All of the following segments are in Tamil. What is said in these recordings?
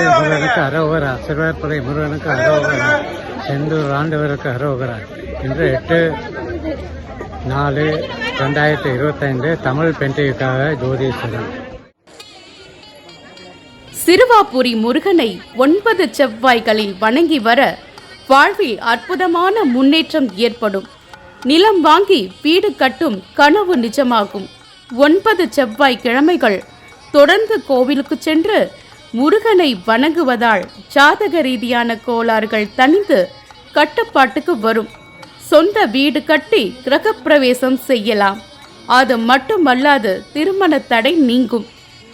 சிறுவார்புரை முருகனுக்கு அரோகரா சிறுவார்புரை முருகனுக்கு அரோகரா செந்தூர் ஆண்டவருக்கு அரோகரா. இன்று எட்டு நாலு ரெண்டாயிரத்தி இருபத்தைந்து தமிழ் பெண்டிகைக்காக ஜோதீஸ்வரன் சிறுவாபுரி முருகனை ஒன்பது செவ்வாய்களில் வணங்கி வர வாழ்வில் அற்புதமான முன்னேற்றம் ஏற்படும். நிலம் வாங்கி வீடு கட்டும் கனவு நிஜமாகும். ஒன்பது செவ்வாய் கிழமைகள் தொடர்ந்து கோவிலுக்கு சென்று முருகனை வணங்குவதால் ஜாதக ரீதியான கோளாறுகள் தணிந்து கட்டுப்பாட்டுக்கு வரும். சொந்த வீடு கட்டி கிரகப்பிரவேசம் செய்யலாம். அது மட்டுமல்லாது திருமண தடை நீங்கும்.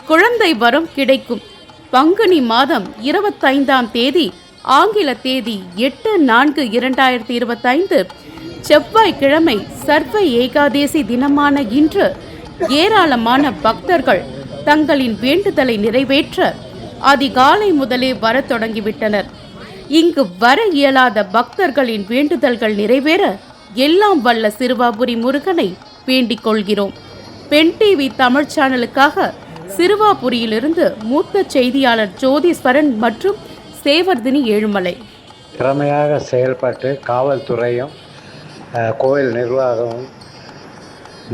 குழந்தை வரம் கிடைக்கும். பங்குனி மாதம் இருபத்தைந்தாம் தேதி ஆங்கில தேதி எட்டு நான்கு இரண்டாயிரத்தி இருபத்தைந்து செவ்வாய்க்கிழமை சர்வ ஏகாதேசி தினமான இன்று ஏராளமான பக்தர்கள் தங்களின் வேண்டுதலை நிறைவேற்ற அதிகாலை முதலே வரத் தொடங்கிவிட்டனர். இங்கு வர இயலாத பக்தர்களின் வேண்டுதல்கள் நிறைவேற எல்லாம் வல்ல சிறுவாபுரி முருகனை வேண்டிக் கொள்கிறோம். பெண் டிவி தமிழ் சேனலுக்காக சிறுவாபுரியிலிருந்து மூத்த செய்தியாளர் ஜோதீஸ்வரன் மற்றும் சேவர்தினி ஏழுமலை. திறமையாக செயல்பட்டு காவல்துறையும் கோயில் நிர்வாகமும்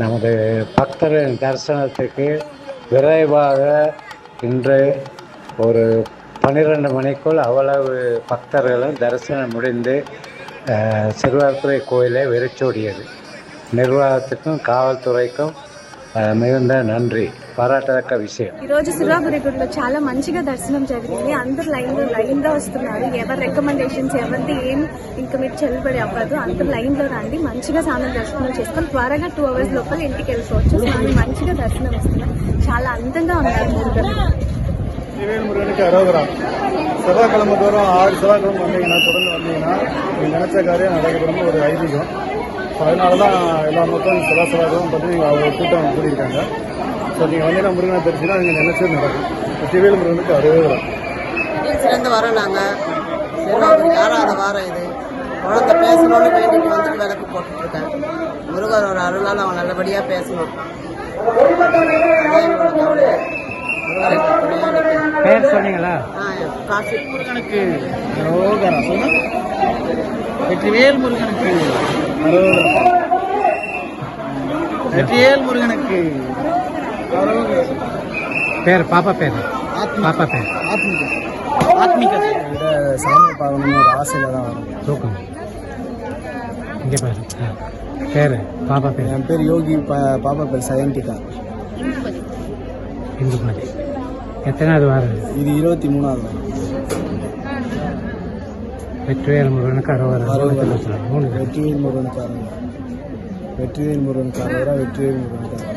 நமது பக்தரின் தரிசனத்துக்கு விரைவாக இன்று ஒரு பன்னிரெண்டு மணிக்குள் அவ்வளவு பக்தர்களும் தரிசனம் முடிந்து சிறுவார்த்துறை கோயிலை வெறிச்சோடியது. நிர்வாகத்துக்கும் కావల్తురైకం மிகுந்த నండ్రి పారాటక విషయం ఈ రోజు సిరాపురి గుడిలో చాలా మంచిగా దర్శనం జరిగింది. అందరు లైన్లో లైన్గా వస్తున్నారు. ఎవరి రికమెండేషన్స్ ఎవరిది ఏం ఇంకా మీరు చెల్లుబడి అవ్వదు. అందరు లైన్లో రండి. మంచిగా స్నానం దర్శనం చేసుకొని త్వరగా టూ అవర్స్ లోపల ఇంటికి వెళ్ళిపోవచ్చు. స్వామి మంచిగా దర్శనం ఇస్తున్నారు. చాలా అందంగా ఉన్నారు. வேல் முருகனுக்கு அரோகரா. செவ்வாய்க்கிழமை தோறும் ஆறு செவ்வாய்க்கிழமை வந்தீங்கன்னா தொடர்ந்து வந்தீங்கன்னா நீங்கள் நினச்ச காரியம் நடக்கிறோம்னு ஒரு ஐதீகம். ஸோ தான் எல்லா மக்களும் செவ்வாய் செவ்வாய்க்கிழமை பற்றி அவங்க கூட்டம் கூட்டியிருக்காங்க ஸோ நீங்கள் வந்தீங்கன்னா முருகனை தெரிஞ்சுன்னா நீங்கள் நினச்சது நடக்கும். திருவேல் முருகனுக்கு அரோகரா. சிறந்து வரோம் நாங்கள் ஆறாவது வாரம் இது. குழந்தை பேசணும்னு வேண்டிட்டு வந்துட்டு விளக்கு போட்டுட்ருக்கேன். முருகர் ஒரு அருளால் அவன் நல்லபடியாக பேசணும். பேர் சொன்னீங்களா? காசு. முருகனுக்கு அரோகரா சொன்னா வெற்றிவேல் முருகனுக்கு அரோகரா வெற்றிவேல் முருகனுக்கு பேர் பாப்பா பேர். பாப்பா பேர். ஆத்மிக. ஆத்மிக. சாமி பார்க்கணும்னு ஒரு ஆசையில் தான் வரும். தூக்கம். இங்கே பாரு. பாப்பா பேர். என் பேர் யோகி பாப்பா பேர் சயந்திகா. இந்து மாதிரி எத்தனாவது வாரம்? இது? இருபத்தி மூணாவது வெற்றிவேல் முருகனுக்கு அறுபது. மூணு. வெற்றிவேல் முருகனுக்கு அரோகரா வெற்றிவேல் முருகனுக்கு அரோகரா வெற்றிவேல் முருகனுக்கு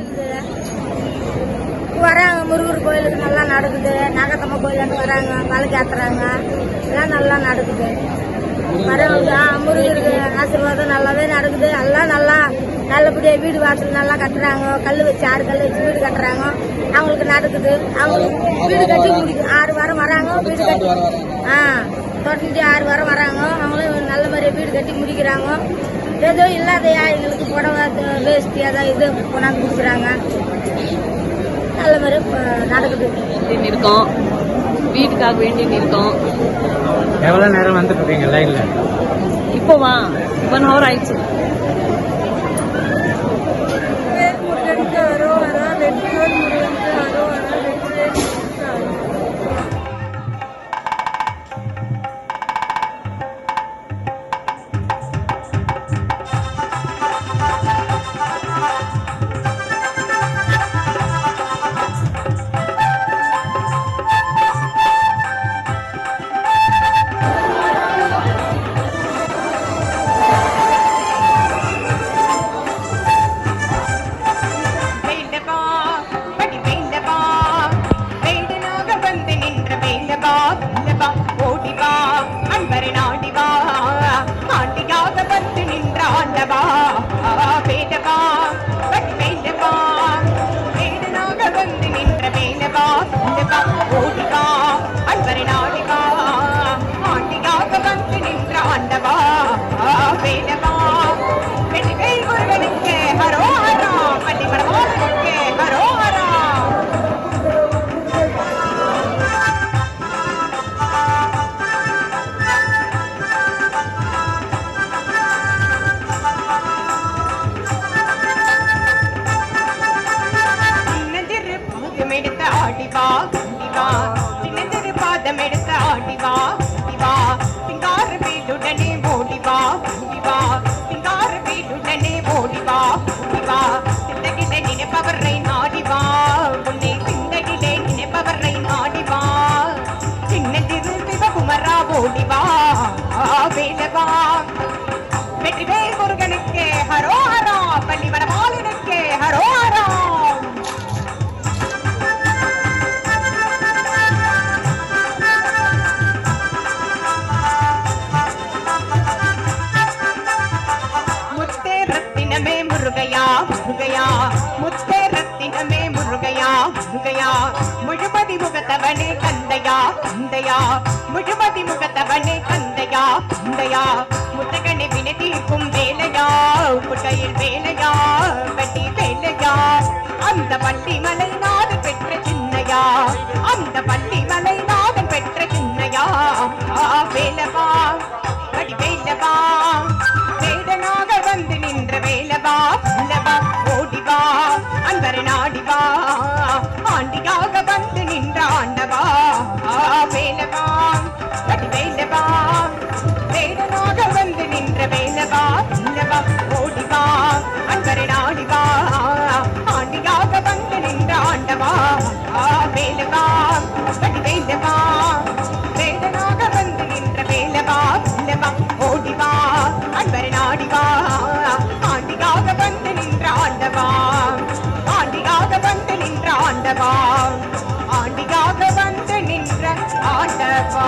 வராங்க. முருகர் கோயிலுக்கு நல்லா நடக்குது. நாகத்தம்ம கோயிலுக்கு வராங்க. பழக்கு ஏத்துறாங்க எல்லாம் நல்லா நடக்குது. வரவங்க முருகருக்கு ஆசீர்வாதம் நல்லாவே நடக்குது. எல்லாம் நல்லா நல்லபடியாக வீடு வாசல் நல்லா கட்டுறாங்க. கல் வச்சு ஆறு கல் வச்சு வீடு கட்டுறாங்க. அவங்களுக்கு நடக்குது. அவங்களுக்கு வீடு கட்டி முடிக்கும் ஆறு வாரம் வராங்க வீடு கட்டி ஆ தொடர்ந்து ஆறு வாரம் வராங்க. அவங்களும் நல்ல மாதிரியாக வீடு கட்டி முடிக்கிறாங்க. ஏதோ இல்லாதையா எங்களுக்கு புடவை வேஷ்டி அதான் இது கொண்டாந்து கொடுக்குறாங்க. நல்ல மாதிரி நடக்குது. இருக்கோம். வீட்டுக்காக வேண்டி இருக்கோம். எவ்வளோ நேரம் வந்துட்டு இருக்கீங்க லைனில் இப்போ வா ஒன் ஹவர் ஆயிடுச்சு. நின்ற முகத்தவனே கந்தையா கந்தையா முழுமதி முகத்தவனே கந்தையா கந்தையா முத்தகனை வினை தீர்க்கும் வேலையா? முட்டையில் வேலையா? வட்டி வேலையா? அந்த பள்ளி மலை நாதன் பெற்ற சின்னையா? அந்த பள்ளி மலை நாதன் பெற்ற சின்னையா? வேலவா? வடி வேலவா வேடனாக வந்து நின்ற வேலவா? அன்பரை நாடிவா. ஆண்டியாக வந்து நின்ற ஆண்டவா. வேலவா வடி வேலவா. வேடனாக வந்து நின்ற வேலவா. இல்லவா ஓடிவா. அன்பரை நாடிவா. ஆண்டியாக வந்து நின்ற ஆண்டவா. வேலவா வடி வேலவா. வேடனாக வந்து நின்ற வேலவா. இல்லவா ஓடிவா. அன்பரை நாடிவா. ஆண்டியாக வந்து நின்ற ஆண்டவா. வந்து நின்ற ஆண்டவா ஆண்டியாக வந்து நின்ற ஆண்டவா?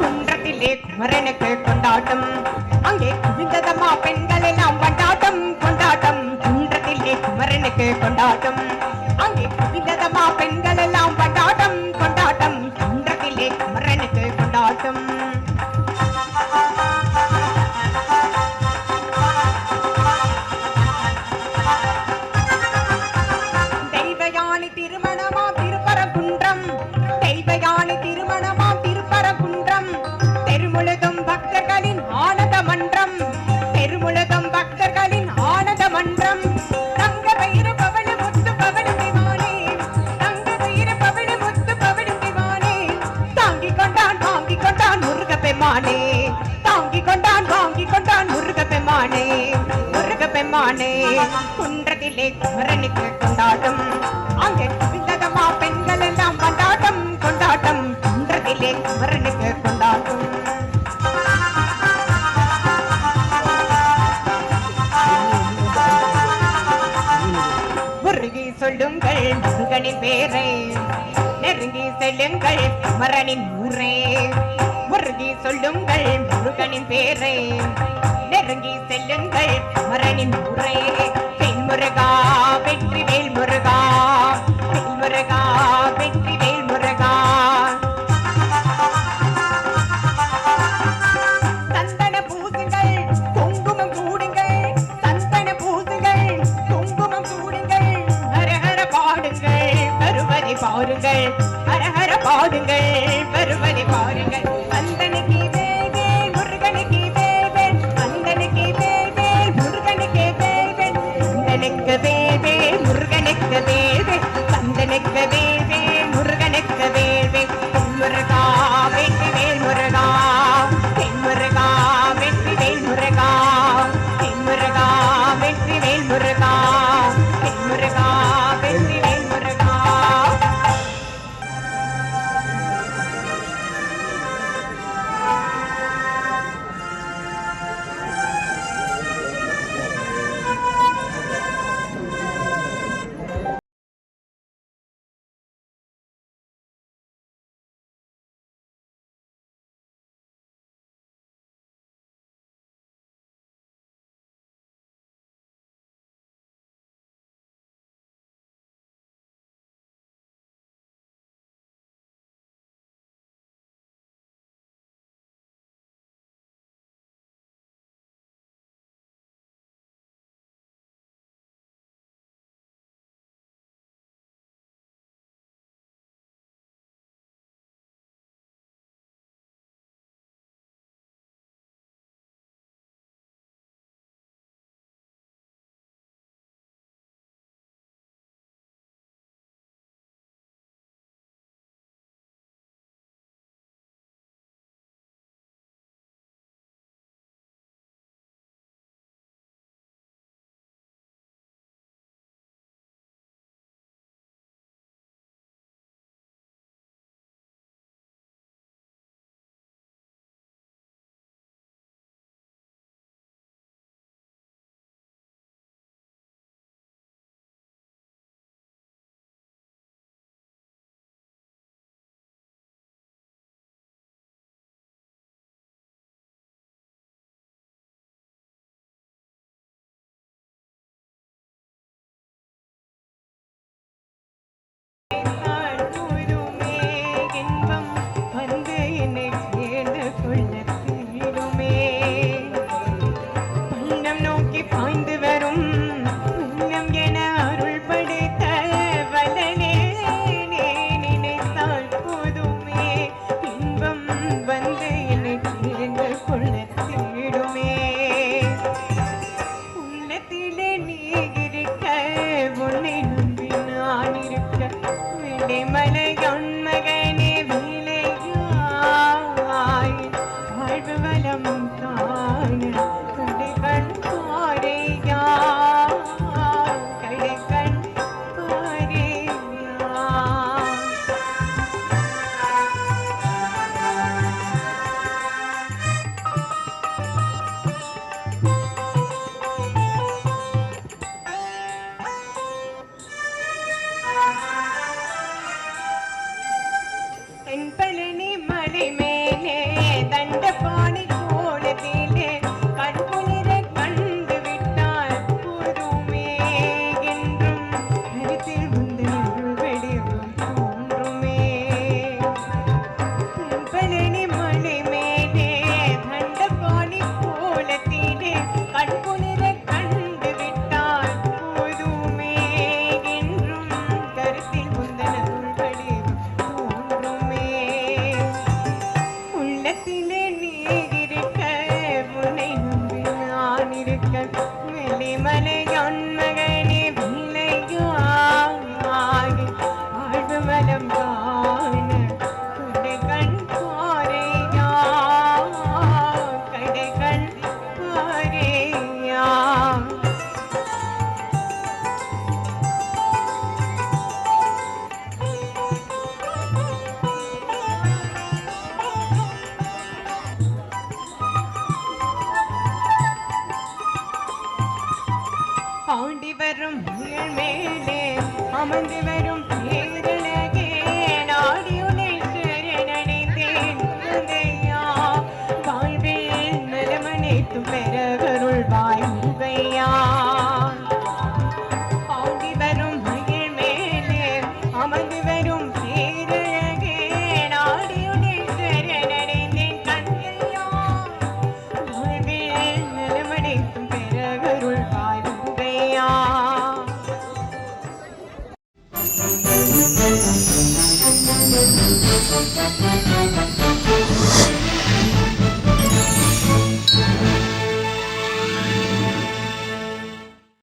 குன்றத்திலே குமரனுக்கு கொண்டாட்டம். அங்கே குவிந்ததம்மா பெண்கள் எல்லாம் கொண்டாட்டம். கொண்டாட்டம் குன்றத்திலே குமரனுக்கு கொண்டாட்டம். அங்கே குவிந்ததம்மா பெண்கள் எல்லாம் குன்றத்திலே குமரனுக்கு கொண்டாட்டம் அங்கே குவிந்ததமா பெண்கள் எல்லாம் கொண்டாட்டம். கொண்டாட்டம் குன்றத்திலே குமரனுக்கு கொண்டாட்டம் முருகி சொல்லுங்கள் முருகனின் பேரை. நெருங்கி செல்லுங்கள் குமரனின் ஊரே. முருகி சொல்லுங்கள் முருகனின் பேரை. நெருங்கி செல்லுங்கள் குமரனின் ஊரே. முருகா வெற்றி வேல் முருகா. முருகா வெற்றி வேல் முருகா. சந்தன பூசுங்கள் குங்குமம் கூடுங்கள் சந்தன பூசுங்கள் குங்குமம் கூடுங்கள் ஹரஹர பாடுங்கள் வருவதை பாருங்கள். ஹரஹர பாடுங்கள்.